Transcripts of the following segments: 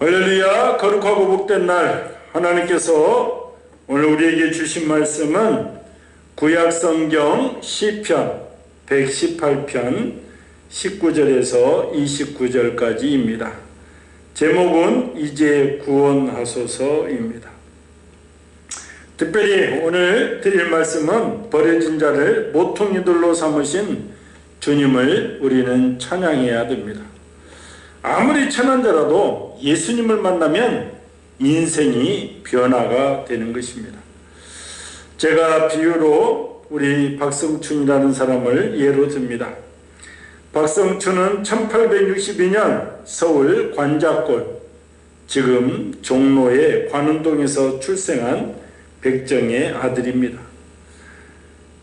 할렐루야 거룩하고 복된 날 하나님께서 오늘 우리에게 주신 말씀은 구약성경 시편 118편 19절에서 29절까지입니다. 제목은 이제 구원하소서입니다. 특별히 오늘 드릴 말씀은 버려진 자를 모퉁이들로 삼으신 주님을 우리는 찬양해야 됩니다. 아무리 천한 자라도 예수님을 만나면 인생이 변화가 되는 것입니다. 제가 비유로 우리 박성춘이라는 사람을 예로 듭니다. 박성춘은 1862년 서울 관자골, 지금 종로의 관운동에서 출생한 백정의 아들입니다.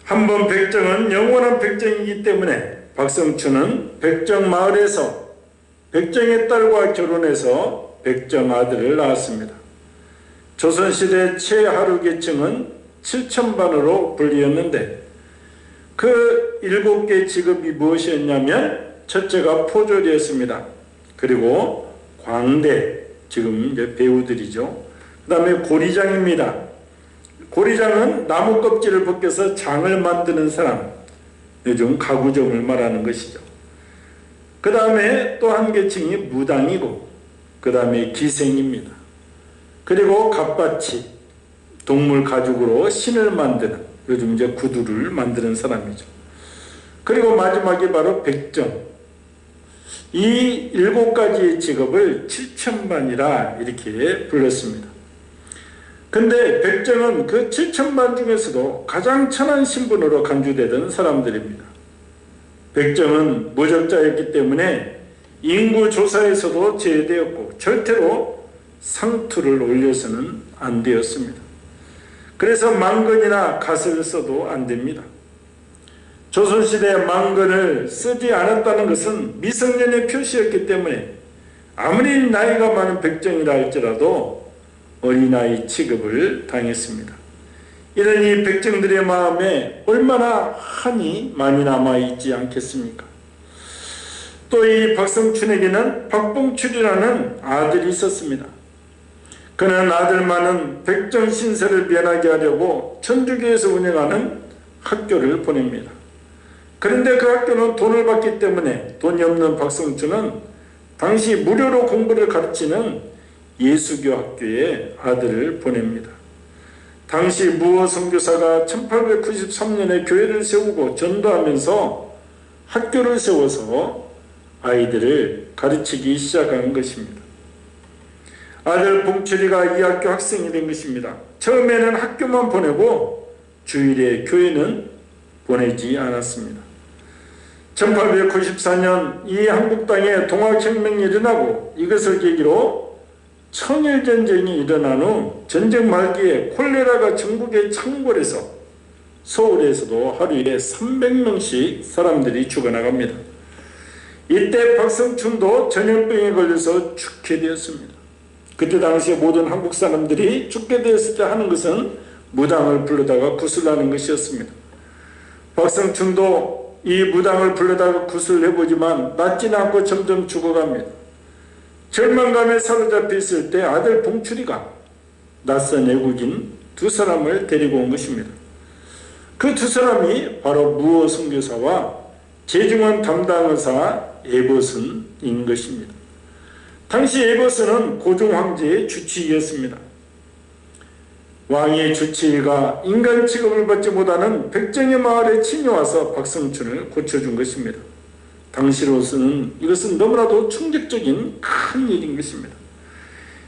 한 번 백정은 영원한 백정이기 때문에 박성춘은 백정 마을에서 백정의 딸과 결혼해서 백정 아들을 낳았습니다. 조선시대 최하루 계층은 7천반으로 불리었는데 그 일곱 개 직업이 무엇이었냐면 첫째가 포졸이었습니다. 그리고 광대, 지금 이제 배우들이죠. 그 다음에 고리장입니다. 고리장은 나무 껍질을 벗겨서 장을 만드는 사람, 요즘 가구점을 말하는 것이죠. 그 다음에 또 한 계층이 무당이고, 그 다음에 기생입니다. 그리고 갑바치, 동물 가죽으로 신을 만드는, 요즘 이제 구두를 만드는 사람이죠. 그리고 마지막이 바로 백정. 이 일곱 가지의 직업을 칠천반이라 이렇게 불렀습니다. 근데 백정은 그 7천만 중에서도 가장 천한 신분으로 간주되던 사람들입니다. 백정은 무적자였기 때문에 인구 조사에서도 제외되었고 절대로 상투를 올려서는 안 되었습니다. 그래서 망건이나 갓을 써도 안 됩니다. 조선시대 망건을 쓰지 않았다는 것은 미성년의 표시였기 때문에 아무리 나이가 많은 백정이라 할지라도 어린아이 취급을 당했습니다. 이런 이 백정들의 마음에 얼마나 한이 많이 남아있지 않겠습니까? 또 이 박성춘에게는 박봉출이라는 아들이 있었습니다. 그는 아들만은 백정 신세를 변하게 하려고 천주교에서 운영하는 학교를 보냅니다. 그런데 그 학교는 돈을 받기 때문에 돈이 없는 박성춘은 당시 무료로 공부를 가르치는 예수교 학교에 아들을 보냅니다. 당시 무어 선교사가 1893년에 교회를 세우고 전도하면서 학교를 세워서 아이들을 가르치기 시작한 것입니다. 아들 봉철이가 이 학교 학생이 된 것입니다. 처음에는 학교만 보내고 주일에 교회는 보내지 않았습니다. 1894년 이 한국 땅에 동학혁명이 일어나고 이것을 계기로 청일전쟁이 일어난 후 전쟁 말기에 콜레라가 전국에 창궐해서 서울에서도 하루에 300명씩 사람들이 죽어나갑니다. 이때 박성춘도 전염병에 걸려서 죽게 되었습니다. 그때 당시에 모든 한국 사람들이 죽게 되었을 때 하는 것은 무당을 불러다가 구슬하는 것이었습니다. 박성춘도 이 무당을 불러다가 구슬을 해보지만 낫지는 않고 점점 죽어갑니다. 절망감에 사로잡혀 있을 때 아들 봉출이가 낯선 외국인 두 사람을 데리고 온 것입니다. 그 두 사람이 바로 무어 선교사와 재중원 담당 의사 에버슨인 것입니다. 당시 에버슨은 고종 황제의 주치의였습니다. 왕의 주치의가 인간 취급을 받지 못하는 백정의 마을에 침여와서 박성춘을 고쳐준 것입니다. 당시로서는 이것은 너무나도 충격적인 큰 일인 것입니다.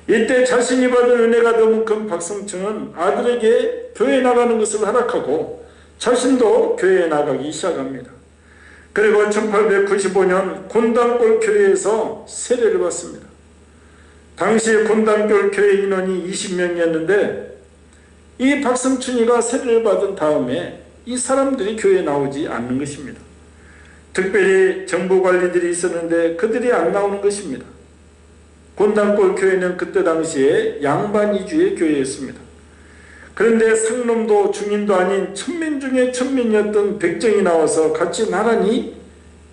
이때 자신이 받은 은혜가 너무 큰 박성춘은 아들에게 교회 나가는 것을 허락하고 자신도 교회에 나가기 시작합니다. 그리고 1895년 곤단골 교회에서 세례를 받습니다. 당시 곤단골 교회 인원이 20명이었는데 이 박성춘이가 세례를 받은 다음에 이 사람들이 교회에 나오지 않는 것입니다. 특별히 정부 관리들이 있었는데 그들이 안 나오는 것입니다. 곤단골 교회는 그때 당시에 양반 이주의 교회였습니다. 그런데 상놈도 중인도 아닌 천민 중에 천민이었던 백정이 나와서 같이 나란히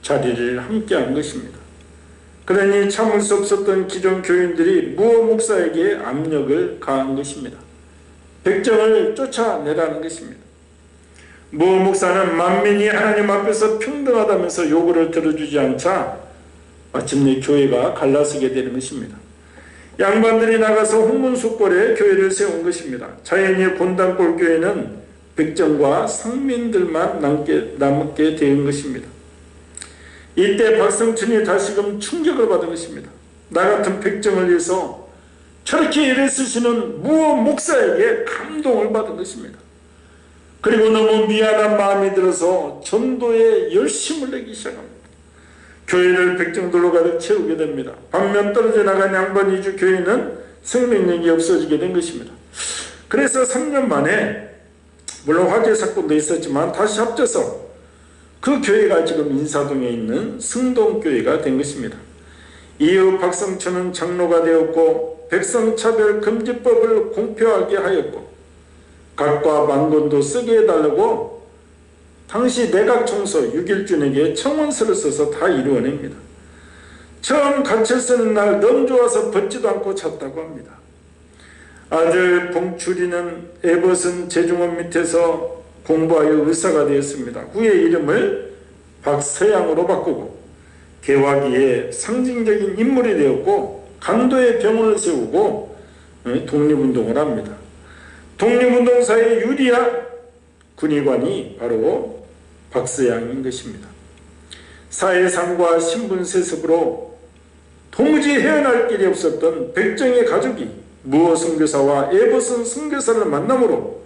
자리를 함께한 것입니다. 그러니 참을 수 없었던 기존 교인들이 무호 목사에게 압력을 가한 것입니다. 백정을 쫓아내라는 것입니다. 무호 목사는 만민이 하나님 앞에서 평등하다면서 요구를 들어주지 않자 마침내 교회가 갈라서게 되는 것입니다. 양반들이 나가서 홍문숙골에 교회를 세운 것입니다. 자연히 곤단골 교회는 백정과 상민들만 남게, 남게 된 것입니다. 이때 박성춘이 다시금 충격을 받은 것입니다. 나 같은 백정을 위해서 저렇게 일을 쓰시는 무호 목사에게 감동을 받은 것입니다. 그리고 너무 미안한 마음이 들어서 전도에 열심을 내기 시작합니다. 교회를 백정들로 가득 채우게 됩니다. 반면 떨어져 나간 양반 이주 교회는 생명력이 없어지게 된 것입니다. 그래서 3년 만에 물론 화재 사건도 있었지만 다시 합쳐서 그 교회가 지금 인사동에 있는 승동교회가 된 것입니다. 이후 박성춘은 장로가 되었고 백성차별 금지법을 공표하게 하였고 각과 만권도 쓰게 해달라고 당시 내각 총서 6일준에게 청원서를 써서 다 이루어냅니다. 처음 간철 쓰는 날 너무 좋아서 벗지도 않고 잤다고 합니다. 아들 봉출이는 에버슨 재중원 밑에서 공부하여 의사가 되었습니다. 후에 이름을 박서양으로 바꾸고 개화기에 상징적인 인물이 되었고 간도의 병원을 세우고 어, 독립운동을 합니다. 독립운동사의 유리한 군의관이 바로 박서양인 것입니다. 사회상과 신분 세습으로 도무지 헤어날 길이 없었던 백정의 가족이 무어 선교사와 에버슨 선교사를 만남으로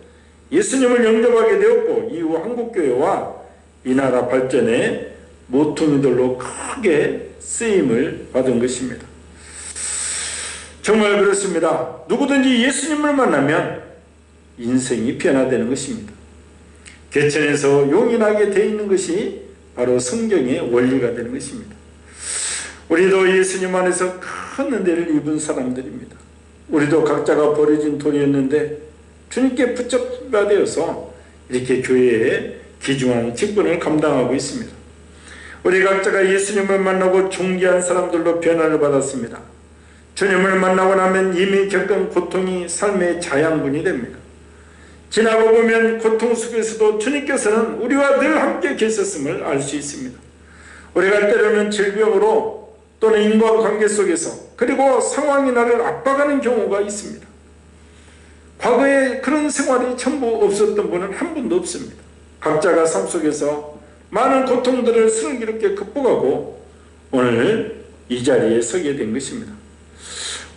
예수님을 영접하게 되었고 이후 한국교회와 이 나라 발전에 모퉁이들로 크게 쓰임을 받은 것입니다. 정말 그렇습니다. 누구든지 예수님을 만나면 인생이 변화되는 것입니다. 개천에서 용인하게 되어 있는 것이 바로 성경의 원리가 되는 것입니다. 우리도 예수님 안에서 큰 은혜를 입은 사람들입니다. 우리도 각자가 버려진 돌이었는데 주님께 붙잡아 되어서 이렇게 교회에 귀중한 직분을 감당하고 있습니다. 우리 각자가 예수님을 만나고 존귀한 사람들로 변화를 받았습니다. 주님을 만나고 나면 이미 겪은 고통이 삶의 자양분이 됩니다. 지나고 보면 고통 속에서도 주님께서는 우리와 늘 함께 계셨음을 알 수 있습니다. 우리가 때로는 질병으로 또는 인과관계 속에서 그리고 상황이 나를 압박하는 경우가 있습니다. 과거에 그런 생활이 전부 없었던 분은 한 분도 없습니다. 각자가 삶 속에서 많은 고통들을 슬기롭게 극복하고 오늘 이 자리에 서게 된 것입니다.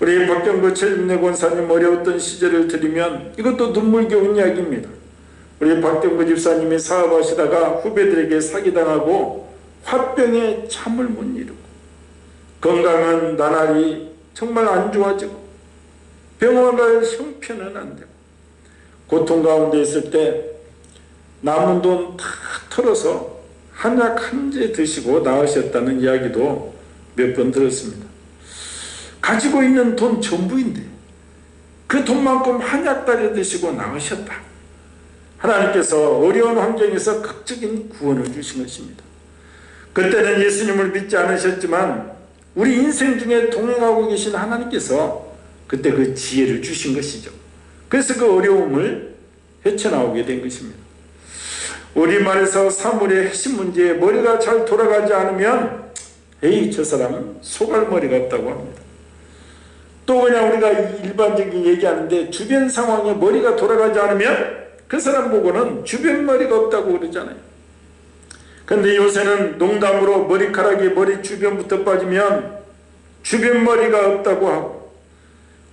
우리 박경구 최진래 권사님 어려웠던 시절을 들으면 이것도 눈물겨운 이야기입니다. 우리 박경구 집사님이 사업하시다가 후배들에게 사기당하고 화병에 잠을 못 이루고 건강은 나날이 정말 안 좋아지고 병원 갈 형편은 안 되고 고통 가운데 있을 때 남은 돈 다 털어서 한약 한 제 드시고 나으셨다는 이야기도 몇 번 들었습니다. 가지고 있는 돈 전부인데 그 돈만큼 한약 따려 드시고 나으셨다. 하나님께서 어려운 환경에서 극적인 구원을 주신 것입니다. 그때는 예수님을 믿지 않으셨지만 우리 인생 중에 동행하고 계신 하나님께서 그때 그 지혜를 주신 것이죠. 그래서 그 어려움을 헤쳐나오게 된 것입니다. 우리말에서 사물의 핵심 문제에 머리가 잘 돌아가지 않으면 에이 저 사람은 소갈머리가 없다고 합니다. 또 그냥 우리가 일반적인 얘기하는데 주변 상황에 머리가 돌아가지 않으면 그 사람 보고는 주변 머리가 없다고 그러잖아요. 근데 요새는 농담으로 머리카락이 머리 주변부터 빠지면 주변 머리가 없다고 하고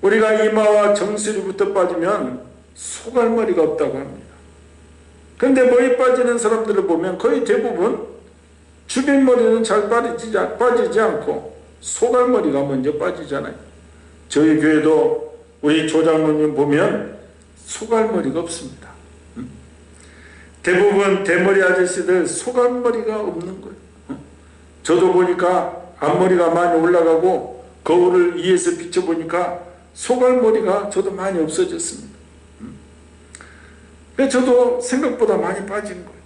우리가 이마와 정수리부터 빠지면 소갈머리가 없다고 합니다. 근데 머리 빠지는 사람들을 보면 거의 대부분 주변 머리는 잘 빠지지, 않고 소갈머리가 먼저 빠지잖아요. 저희 교회도 우리 조장로님 보면 소갈머리가 없습니다. 대부분 대머리 아저씨들 소갈머리가 없는 거예요. 저도 보니까 앞머리가 많이 올라가고 거울을 위에서 비춰보니까 소갈머리가 저도 많이 없어졌습니다. 저도 생각보다 많이 빠진 거예요.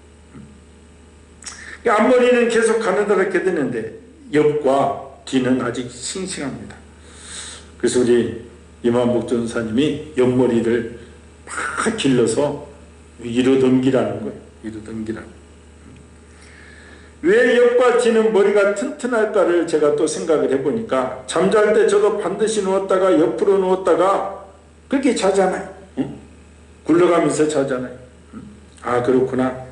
앞머리는 계속 가느다랗게 되는데 옆과 뒤는 아직 싱싱합니다. 그래서 우리 이만복 전사님이 옆머리를 막 길러서 위로 넘기라는 거예요. 위로 넘기라는 왜 옆과 뒤는 머리가 튼튼할까를 제가 또 생각을 해보니까 잠잘 때 저도 반드시 누웠다가 옆으로 누웠다가 그렇게 자잖아요. 응? 굴러가면서 자잖아요. 응? 아 그렇구나.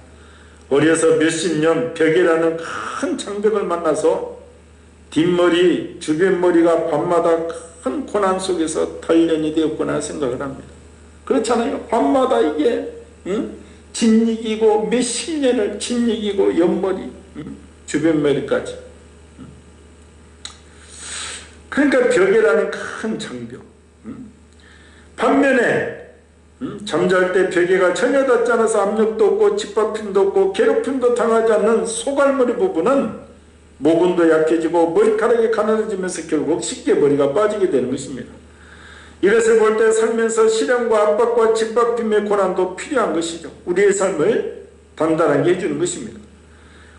어려서 몇십 년 벽이라는 큰 장벽을 만나서 뒷머리, 주변 머리가 밤마다 큰 고난 속에서 단련이 되었구나 생각을 합니다. 그렇잖아요. 밤마다 이게 응? 진이기고 몇십 년을 진이기고 옆머리, 응? 주변 머리까지. 응? 그러니까 벽이라는 큰 장벽. 반면에 잠잘 때 베개가 전혀 닿지 않아서 압력도 없고 짓밟힘도 없고 괴롭힘도 당하지 않는 소갈머리 부분은 모근도 약해지고 머리카락이 가늘어지면서 결국 쉽게 머리가 빠지게 되는 것입니다. 이것을 볼 때 살면서 시련과 압박과 짓밟힘의 고난도 필요한 것이죠. 우리의 삶을 단단하게 해주는 것입니다.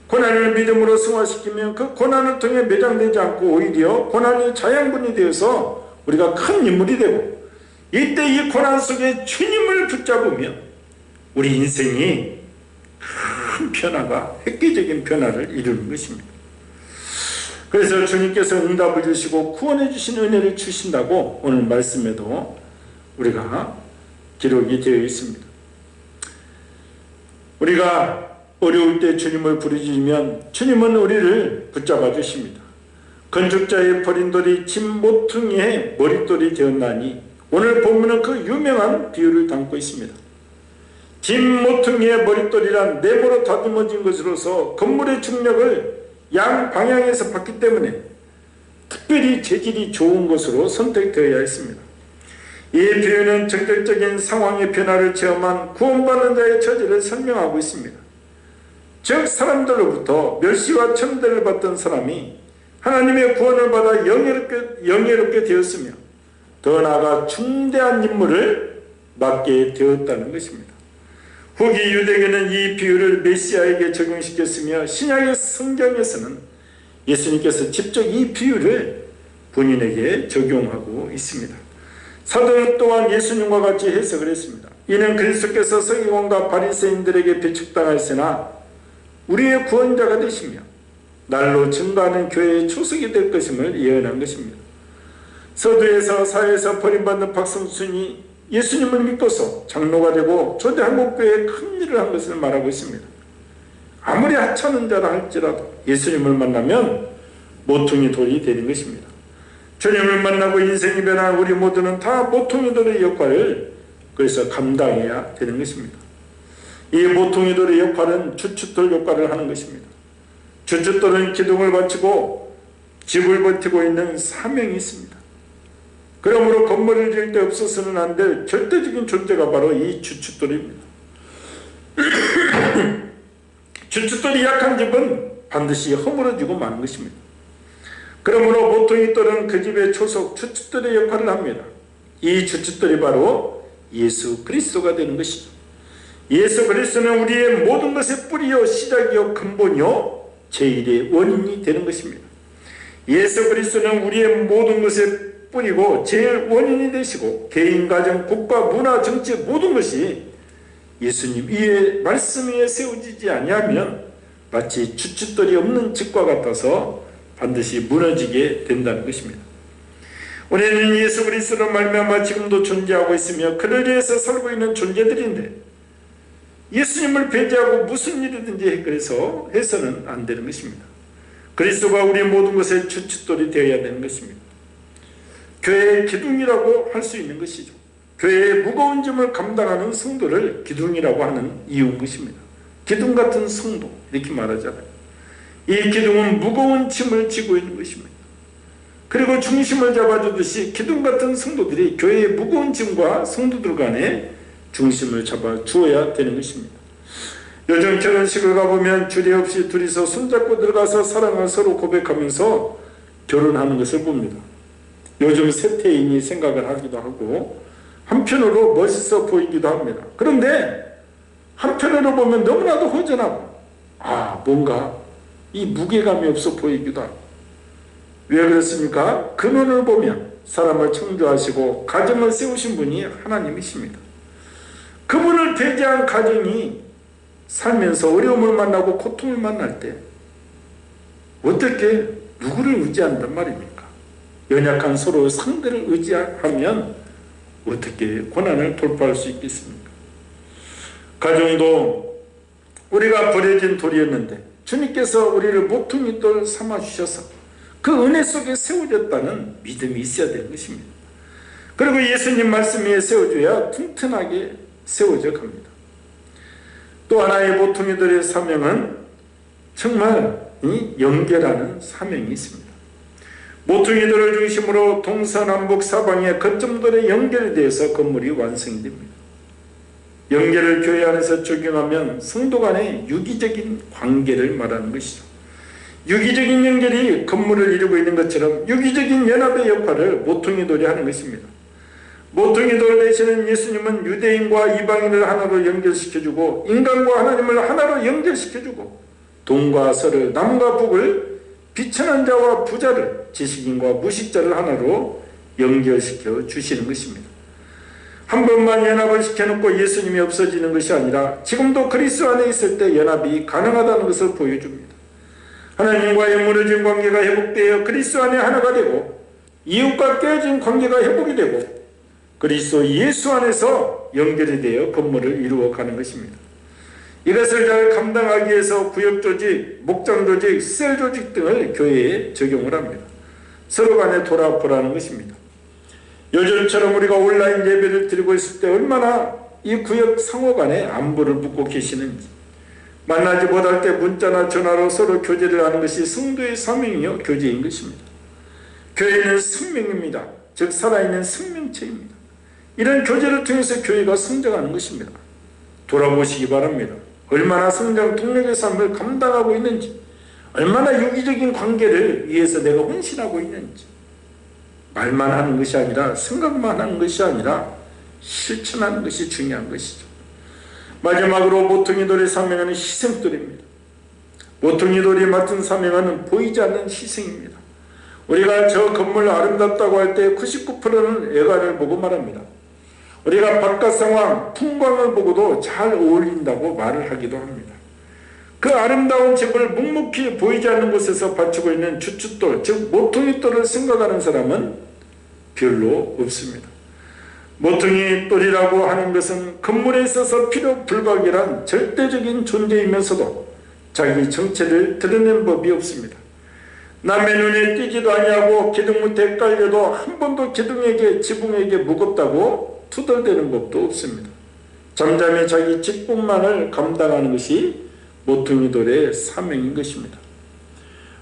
고난을 믿음으로 승화시키면 그 고난을 통해 매장되지 않고 오히려 고난이 자양분이 되어서 우리가 큰 인물이 되고 이때 이 고난 속에 주님을 붙잡으면 우리 인생이 큰 변화가 획기적인 변화를 이루는 것입니다. 그래서 주님께서 응답을 주시고 구원해 주신 은혜를 주신다고 오늘 말씀에도 우리가 기록이 되어 있습니다. 우리가 어려울 때 주님을 부르짖으면 주님은 우리를 붙잡아 주십니다. 건축자의 버린 돌이 집 모퉁이의 머릿돌이 되었나니 오늘 본문은 그 유명한 비유를 담고 있습니다. 집 모퉁이의 머릿돌이란 네모로 다듬어진 것으로서 건물의 중력을 양 방향에서 받기 때문에 특별히 재질이 좋은 것으로 선택되어야 했습니다. 이 비유는 정격적인 상황의 변화를 체험한 구원받는 자의 처지를 설명하고 있습니다. 즉 사람들로부터 멸시와 천대를 받던 사람이 하나님의 구원을 받아 영예롭게, 영예롭게 되었으며 더 나아가 중대한 임무를 맡게 되었다는 것입니다. 후기 유대계는 이 비유를 메시아에게 적용시켰으며 신약의 성경에서는 예수님께서 직접 이 비유를 본인에게 적용하고 있습니다. 사도는 또한 예수님과 같이 해석을 했습니다. 이는 그리스도께서 서기관과 바리새인들에게 배척당하였으나 우리의 구원자가 되시며 날로 증가하는 교회의 초석이 될 것임을 예언한 것입니다. 서두에서 사회에서 버림받는 박성순이 예수님을 믿고서 장로가 되고 초대 한국교회에 큰 일을 한 것을 말하고 있습니다. 아무리 하찮은 자라 할지라도 예수님을 만나면 모퉁이 돌이 되는 것입니다. 주님을 만나고 인생이 변한 우리 모두는 다 모퉁이 돌의 역할을 그래서 감당해야 되는 것입니다. 이 모퉁이 돌의 역할은 주춧돌 역할을 하는 것입니다. 주춧돌은 기둥을 받치고 집을 버티고 있는 사명이 있습니다. 그러므로 건물을 지을 때 없어서는 안 될 절대적인 존재가 바로 이 주춧돌입니다. 주춧돌이 약한 집은 반드시 허물어지고 마는 것입니다. 그러므로 모퉁이 돌은 그 집의 초속 주춧돌의 역할을 합니다. 이 주춧돌이 바로 예수 그리스도가 되는 것이죠. 예수 그리스도는 우리의 모든 것의 뿌리요 시작이요 근본이요 제일의 원인이 되는 것입니다. 예수 그리스도는 우리의 모든 것의 뿌리고 제일 원인이 되시고 개인, 가정, 국가, 문화, 정치 모든 것이 예수님 위에 말씀 위에 세워지지 아니하면 마치 주춧돌이 없는 집과 같아서 반드시 무너지게 된다는 것입니다. 우리는 예수 그리스도로 말미암아 지금도 존재하고 있으며 그를 위해서 살고 있는 존재들인데 예수님을 배제하고 무슨 일이든지 그래서 해서는 안 되는 것입니다. 그리스도가 우리 모든 것의 주춧돌이 되어야 되는 것입니다. 교회의 기둥이라고 할 수 있는 것이죠. 교회의 무거운 짐을 감당하는 성도를 기둥이라고 하는 이유인 것입니다. 기둥 같은 성도 이렇게 말하잖아요. 이 기둥은 무거운 짐을 지고 있는 것입니다. 그리고 중심을 잡아주듯이 기둥 같은 성도들이 교회의 무거운 짐과 성도들 간에 중심을 잡아 주어야 되는 것입니다. 요즘 결혼식을 가보면 주례 없이 둘이서 손잡고 들어가서 사랑을 서로 고백하면서 결혼하는 것을 봅니다. 요즘 세태인이 생각을 하기도 하고 한편으로 멋있어 보이기도 합니다. 그런데 한편으로 보면 너무나도 허전하고 아 뭔가 이 무게감이 없어 보이기도 하고 왜 그렇습니까? 근원을 보면 사람을 창조하시고 가정을 세우신 분이 하나님이십니다. 그분을 배제한 가정이 살면서 어려움을 만나고 고통을 만날 때 어떻게 누구를 의지한단 말입니까? 연약한 서로 상대를 의지하면 어떻게 고난을 돌파할 수 있겠습니까? 가정도 우리가 버려진 돌이었는데 주님께서 우리를 모퉁이 돌 삼아 주셔서 그 은혜 속에 세워졌다는 믿음이 있어야 되는 것입니다. 그리고 예수님 말씀 위에 세워줘야 튼튼하게 세워져 갑니다. 또 하나의 모퉁이들의 사명은 정말 이 연계라는 사명이 있습니다. 모퉁이들을 중심으로 동서남북 사방의 거점들의 연결이 되어서 건물이 완성이 됩니다. 연계를 교회 안에서 적용하면 성도 간의 유기적인 관계를 말하는 것이죠. 유기적인 연결이 건물을 이루고 있는 것처럼 유기적인 연합의 역할을 모퉁이돌이 하는 것입니다. 모퉁이돌 되시는 예수님은 유대인과 이방인을 하나로 연결시켜주고 인간과 하나님을 하나로 연결시켜주고 동과 서를 남과 북을 비천한 자와 부자를 지식인과 무식자를 하나로 연결시켜 주시는 것입니다. 한 번만 연합을 시켜놓고 예수님이 없어지는 것이 아니라 지금도 그리스도 안에 있을 때 연합이 가능하다는 것을 보여줍니다. 하나님과의 무너진 관계가 회복되어 그리스도 안에 하나가 되고 이웃과 깨어진 관계가 회복이 되고 그리스도 예수 안에서 연결이 되어 건물을 이루어가는 것입니다. 이것을 잘 감당하기 위해서 구역조직, 목장조직, 셀조직 등을 교회에 적용을 합니다. 서로 간에 돌아보라는 것입니다. 요즘처럼 우리가 온라인 예배를 드리고 있을 때 얼마나 이 구역 상호 간에 안부를 묻고 계시는지 만나지 못할 때 문자나 전화로 서로 교제를 하는 것이 성도의 사명이요 교제인 것입니다. 교회는 생명입니다. 즉 살아있는 생명체입니다. 이런 교제를 통해서 교회가 성장하는 것입니다. 돌아보시기 바랍니다. 얼마나 성장 동력의 삶을 감당하고 있는지 얼마나 유기적인 관계를 위해서 내가 헌신하고 있는지 말만 하는 것이 아니라 생각만 하는 것이 아니라 실천하는 것이 중요한 것이죠. 마지막으로 모퉁이 돌의 사명은 희생돌입니다. 모퉁이 돌이 맡은 사명은 보이지 않는 희생입니다. 우리가 저 건물 아름답다고 할 때 99%는 외관을 보고 말합니다. 우리가 바깥 상황, 풍광을 보고도 잘 어울린다고 말을 하기도 합니다. 그 아름다운 집을 묵묵히 보이지 않는 곳에서 받치고 있는 주춧돌, 즉 모퉁이 돌을 생각하는 사람은 별로 없습니다. 모퉁이 돌이라고 하는 것은 건물에 있어서 필요 불가결한 절대적인 존재이면서도 자기 정체를 드러낸 법이 없습니다. 남의 눈에 띄지도 아니하고 기둥 밑에 깔려도 한 번도 기둥에게 지붕에게 무겁다고 투덜대는 법도 없습니다. 잠잠히 자기 직분만을 감당하는 것이 모퉁이돌의 사명인 것입니다.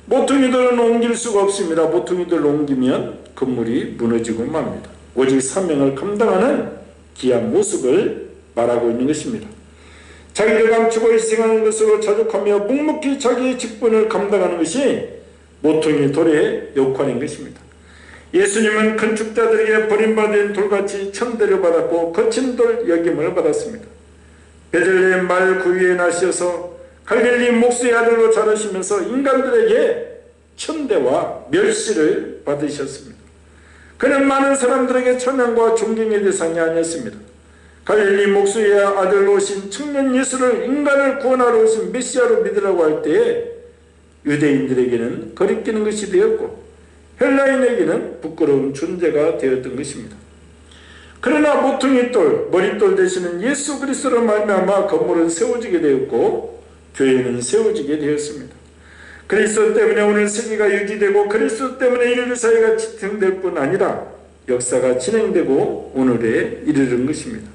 모퉁이돌은 옮길 수가 없습니다. 모퉁이돌을 옮기면 건물이 무너지고 맙니다. 오직 사명을 감당하는 귀한 모습을 말하고 있는 것입니다. 자기를 감추고 희생하는 것으로 자족하며 묵묵히 자기의 직분을 감당하는 것이 모퉁이 돌의 역할인 것입니다. 예수님은 건축자들에게 버림받은 돌같이 천대를 받았고 거친 돌 여김을 받았습니다. 베들레헴 말 구위에 나셔서 갈릴리 목수의 아들로 자라시면서 인간들에게 천대와 멸시를 받으셨습니다. 그는 많은 사람들에게 천명과 존경의 대상이 아니었습니다. 갈릴리 목수의 아들로 오신 청년 예수를 인간을 구원하러 오신 메시아로 믿으라고 할 때에 유대인들에게는 거리끼는 것이 되었고 헬라인에게는 부끄러운 존재가 되었던 것입니다. 그러나 모퉁이 돌, 머릿돌 되시는 예수 그리스도로 말미암아 건물은 세워지게 되었고 교회는 세워지게 되었습니다. 그리스도 때문에 오늘 세계가 유지되고 그리스도 때문에 인류 사회가 지탱될 뿐 아니라 역사가 진행되고 오늘에 이르는 것입니다.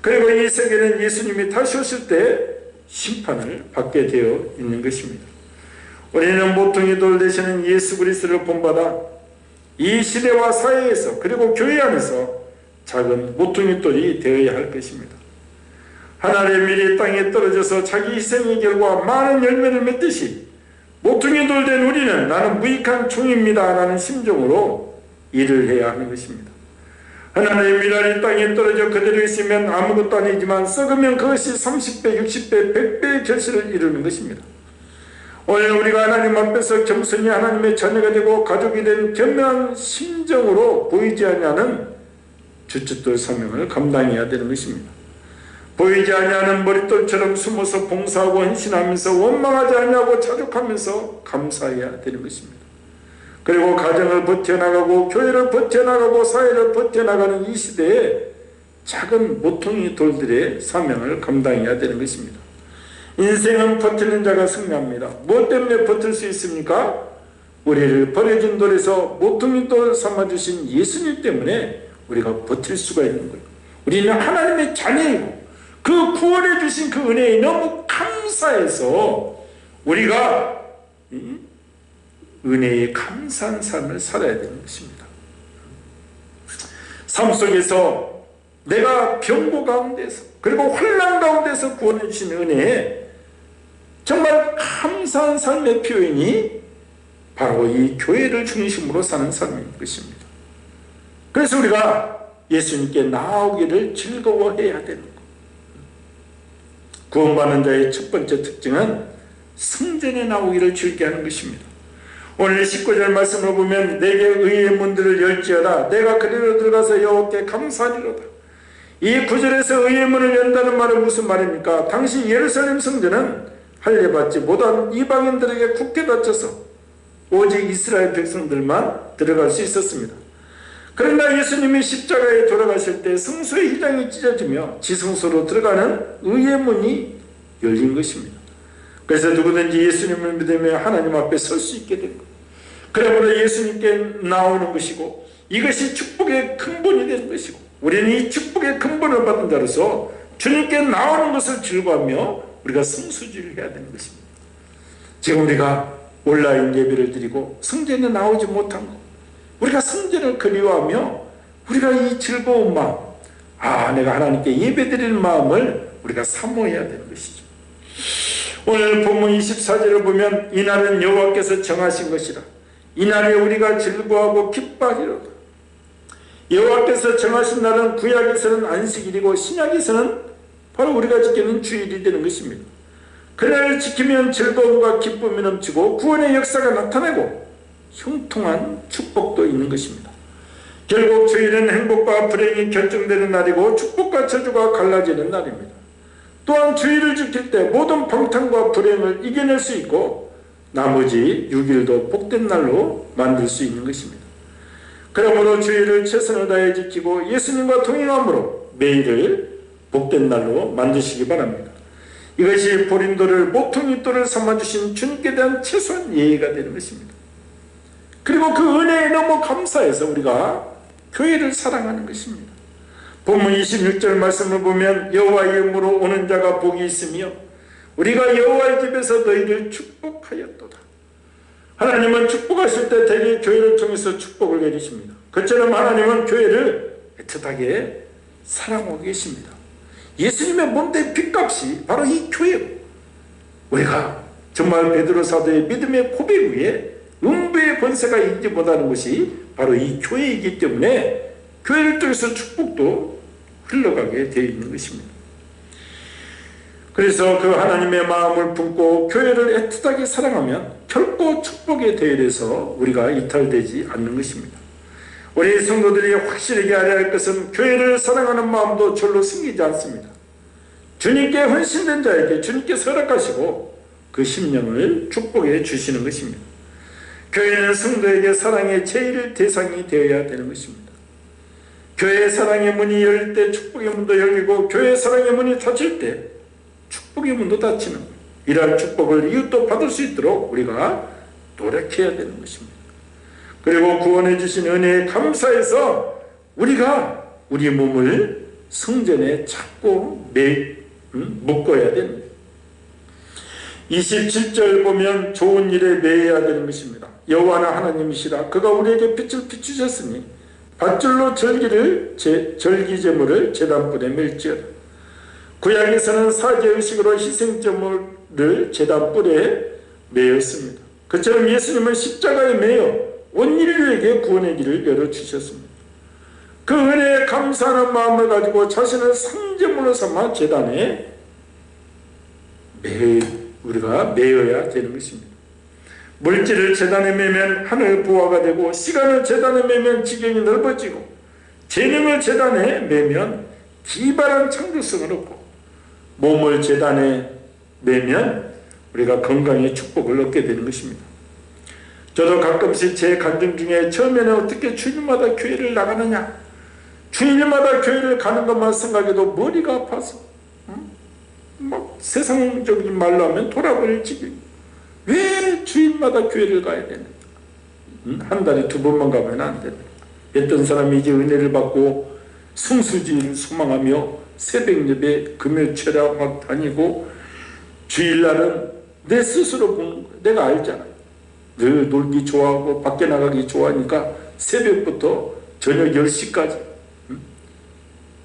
그리고 이 세계는 예수님이 다시 오실 때 심판을 받게 되어 있는 것입니다. 우리는 모퉁이 돌 되시는 예수 그리스도를 본받아 이 시대와 사회에서 그리고 교회 안에서 작은 모퉁이 돌이 되어야 할 것입니다. 하나님의 미리 땅에 떨어져서 자기 희생의 결과 많은 열매를 맺듯이 모퉁이 돌 된 우리는 나는 무익한 종입니다 라는 심정으로 일을 해야 하는 것입니다. 하나님의 미랄이 땅에 떨어져 그대로 있으면 아무것도 아니지만 썩으면 그것이 30배, 60배, 100배의 결실을 이루는 것입니다. 오늘 우리가 하나님 앞에서 겸손히 하나님의 자녀가 되고 가족이 된 겸허한 심정으로 보이지 않냐는 주춧돌 사명을 감당해야 되는 것입니다. 보이지 아니하는 머릿돌처럼 숨어서 봉사하고 헌신하면서 원망하지 않냐고 자족하면서 감사해야 되는 것입니다. 그리고 가정을 버텨나가고 교회를 버텨나가고 사회를 버텨나가는 이 시대에 작은 모퉁이 돌들의 사명을 감당해야 되는 것입니다. 인생은 버티는 자가 승리합니다. 무엇 때문에 버틸 수 있습니까? 우리를 버려진 돌에서 모퉁이 돌 삼아주신 예수님 때문에 우리가 버틸 수가 있는 거예요. 우리는 하나님의 자녀이고 그 구원해 주신 그 은혜에 너무 감사해서 우리가 이 은혜에 감사한 삶을 살아야 되는 것입니다. 삶 속에서 내가 병고 가운데서 그리고 환란 가운데서 구원해 주신 은혜에 정말 감사한 삶의 표현이 바로 이 교회를 중심으로 사는 삶인 것입니다. 그래서 우리가 예수님께 나오기를 즐거워해야 되는 것. 구원받는 자의 첫 번째 특징은 성전에 나오기를 즐겨하는 것입니다. 오늘 19절 말씀을 보면 내게 의의 문들을 열지어라 내가 그리로 들어가서 여호와께 감사하리로다. 이 구절에서 의의 문을 연다는 말은 무슨 말입니까? 당시 예루살렘 성전은 할례받지 못한 이방인들에게 굳게 닫혀서 오직 이스라엘 백성들만 들어갈 수 있었습니다. 그러나 예수님이 십자가에 돌아가실 때 성소의 휘장이 찢어지며 지성소로 들어가는 의의 문이 열린 것입니다. 그래서 누구든지 예수님을 믿으며 하나님 앞에 설 수 있게 된 것. 그러므로 예수님께 나오는 것이고 이것이 축복의 근본이 되는 것이고 우리는 이 축복의 근본을 받은 자로서 주님께 나오는 것을 즐거하며 우리가 성수지를 해야 되는 것입니다. 지금 우리가 온라인 예배를 드리고 성전에 나오지 못한 것 우리가 성전을 그리워하며 우리가 이 즐거운 마음 아 내가 하나님께 예배드리는 마음을 우리가 사모해야 되는 것이죠. 오늘 본문 24절을 보면 이날은 여호와께서 정하신 것이라 이날에 우리가 즐거워하고 기뻐하리로다. 여호와께서 정하신 날은 구약에서는 안식일이고 신약에서는 바로 우리가 지키는 주일이 되는 것입니다. 그날을 지키면 즐거움과 기쁨이 넘치고 구원의 역사가 나타나고 형통한 축복도 있는 것입니다. 결국 주일은 행복과 불행이 결정되는 날이고 축복과 저주가 갈라지는 날입니다. 또한 주일을 지킬 때 모든 방탕과 불행을 이겨낼 수 있고 나머지 6일도 복된 날로 만들 수 있는 것입니다. 그러므로 주일을 최선을 다해 지키고 예수님과 동행함으로 매일을 복된 날로 만드시기 바랍니다. 이것이 보린도를 모퉁이돌을 삼아주신 주님께 대한 최소한 예의가 되는 것입니다. 그리고 그 은혜에 너무 감사해서 우리가 교회를 사랑하는 것입니다. 본문 26절 말씀을 보면 여호와의 이름으로 오는 자가 복이 있으며 우리가 여호와의 집에서 너희를 축복하였도다. 하나님은 축복하실 때 대개 교회를 통해서 축복을 내리십니다. 그처럼 하나님은 교회를 애틋하게 사랑하고 계십니다. 예수님의 몸된 빚값이 바로 이 교회고 우리가 정말 베드로 사도의 믿음의 고백 위에 음부의 권세가 있지 못하는 것이 바로 이 교회이기 때문에 교회를 통해서 축복도 흘러가게 되어 있는 것입니다. 그래서 그 하나님의 마음을 품고 교회를 애틋하게 사랑하면 결코 축복의 대열에서 우리가 이탈되지 않는 것입니다. 우리 성도들이 확실하게 알아야 할 것은 교회를 사랑하는 마음도 절로 생기지 않습니다. 주님께 헌신된 자에게 주님께 서락하시고 그 심령을 축복해 주시는 것입니다. 교회는 성도에게 사랑의 제일 대상이 되어야 되는 것입니다. 교회 사랑의 문이 열릴 때 축복의 문도 열리고 교회 사랑의 문이 닫힐 때 축복의 문도 닫히는 이러한 축복을 이웃도 받을 수 있도록 우리가 노력해야 되는 것입니다. 그리고 구원해 주신 은혜에 감사해서 우리가 우리 몸을 성전에 찾고 매, 음, 묶어야 됩니다. 27절 보면 좋은 일에 매여야 되는 것입니다. 여호와는 하나님이시라 그가 우리에게 빛을 비추셨으니 밧줄로 절기를 제, 절기 제물을 제단불에 멜지어다. 구약에서는 사제 의식으로 희생 제물을 제단불에 매였습니다. 그처럼 예수님은 십자가에 매여 온 인류에게 구원의 길을 열어주셨습니다. 그 은혜에 감사하는 마음을 가지고 자신을 상제물로 삼아 재단에 매, 우리가 매어야 되는 것입니다. 물질을 재단에 매면 하늘 부하가 되고 시간을 재단에 매면 지경이 넓어지고 재능을 재단에 매면 기발한 창조성을 얻고 몸을 재단에 매면 우리가 건강의 축복을 얻게 되는 것입니다. 저도 가끔씩 제 간증 중에 처음에는 어떻게 주일마다 교회를 나가느냐 주일마다 교회를 가는 것만 생각해도 머리가 아파서 응? 막 세상적인 말로 하면 돌아버릴 지경 왜 주일마다 교회를 가야 되는 응? 한 달에 두 번만 가면 안 되는 어떤 사람이 이제 은혜를 받고 성수지를 소망하며 새벽 예배 금요 철야 막 다니고 주일날은 내 스스로 보는 거 내가 알잖아요. 늘 놀기 좋아하고 밖에 나가기 좋아하니까 새벽부터 저녁 10시까지 응?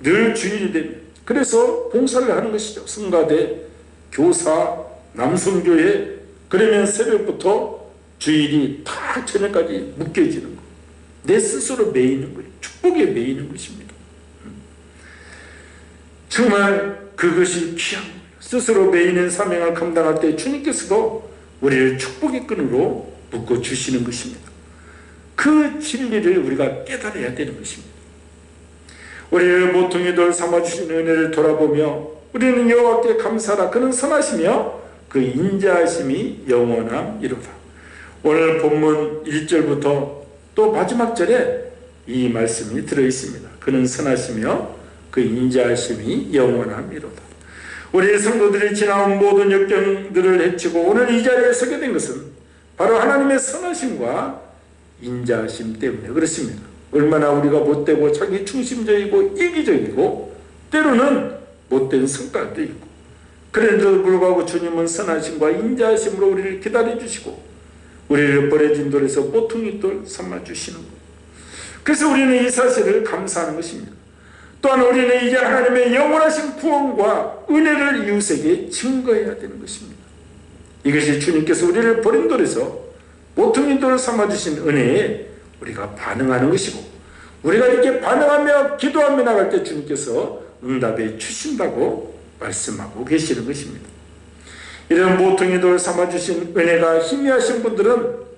늘 주일이 되면 그래서 봉사를 하는 것이죠. 성가대, 교사, 남성교회 그러면 새벽부터 주일이 다 저녁까지 묶여지는 거. 내 스스로 매이는 거예요. 축복에 매이는 것입니다. 정말 그것이 귀한 거예요. 스스로 매이는 사명을 감당할 때 주님께서도 우리를 축복의 끈으로 묶어 주시는 것입니다. 그 진리를 우리가 깨달아야 되는 것입니다. 우리를 모퉁이 돌 삼아주신 은혜를 돌아보며 우리는 여호와께 감사하라 그는 선하시며 그 인자하심이 영원함이로다. 오늘 본문 1절부터 또 마지막 절에 이 말씀이 들어 있습니다. 그는 선하시며 그 인자하심이 영원함이로다. 우리 성도들이 지나온 모든 역경들을 헤치고 오늘 이 자리에 서게 된 것은 바로 하나님의 선하심과 인자하심 때문에 그렇습니다. 얼마나 우리가 못되고 자기 중심적이고 이기적이고 때로는 못된 성깔도 있고 그런데도 불구하고 주님은 선하심과 인자하심으로 우리를 기다려주시고 우리를 버려진 돌에서 모퉁이 돌 삼아주시는 것 그래서 우리는 이 사실을 감사하는 것입니다. 또한 우리는 이제 하나님의 영원하신 구원과 은혜를 이웃에게 증거해야 되는 것입니다. 이것이 주님께서 우리를 버린 돌에서 모퉁이 돌을 삼아주신 은혜에 우리가 반응하는 것이고 우리가 이렇게 반응하며 기도하며 나갈 때 주님께서 응답해 주신다고 말씀하고 계시는 것입니다. 이런 모퉁이 돌 삼아주신 은혜가 희미하신 분들은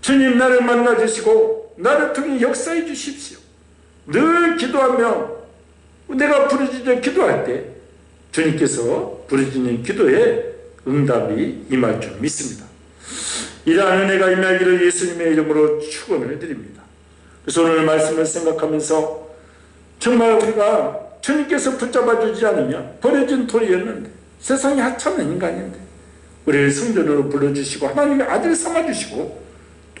주님 나를 만나 주시고 나를 통해 역사해 주십시오. 늘 기도하며 내가 부르짖어 기도할 때 주님께서 부르짖는 기도에 응답이 임할 줄 믿습니다. 이러한 은혜가 임하기를 예수님의 이름으로 축원을 드립니다. 그래서 오늘 말씀을 생각하면서 정말 우리가 주님께서 붙잡아 주지 않으면 버려진 돌이었는데 세상이 하찮은 인간인데 우리를 성전으로 불러주시고 하나님의 아들 삼아주시고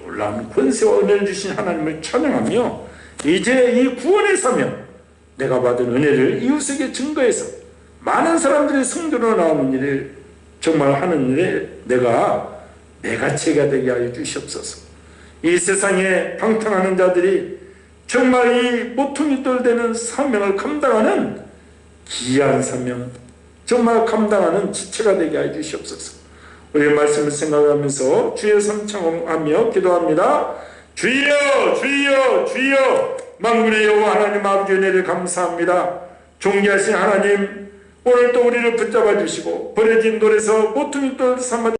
놀라운 권세와 은혜를 주신 하나님을 찬양하며 이제 이 구원의 사명 내가 받은 은혜를 이웃에게 증거해서 많은 사람들이 성전으로 나오는 일을 정말 하는 일에 내가 내가체가 되게 하여 주시옵소서. 이 세상에 방탕하는 자들이 정말 이 모퉁이 돌 되는 사명을 감당하는 기이한 사명, 정말 감당하는 지체가 되게 하여 주시옵소서. 우리의 말씀을 생각하면서 주의 성창하며 기도합니다. 주여, 주여, 주여, 만군의 여호와 하나님 아버지 은혜를 감사합니다. 존귀하신 하나님, 오늘 또 우리를 붙잡아 주시고 버려진 돌에서 모퉁이돌 삼아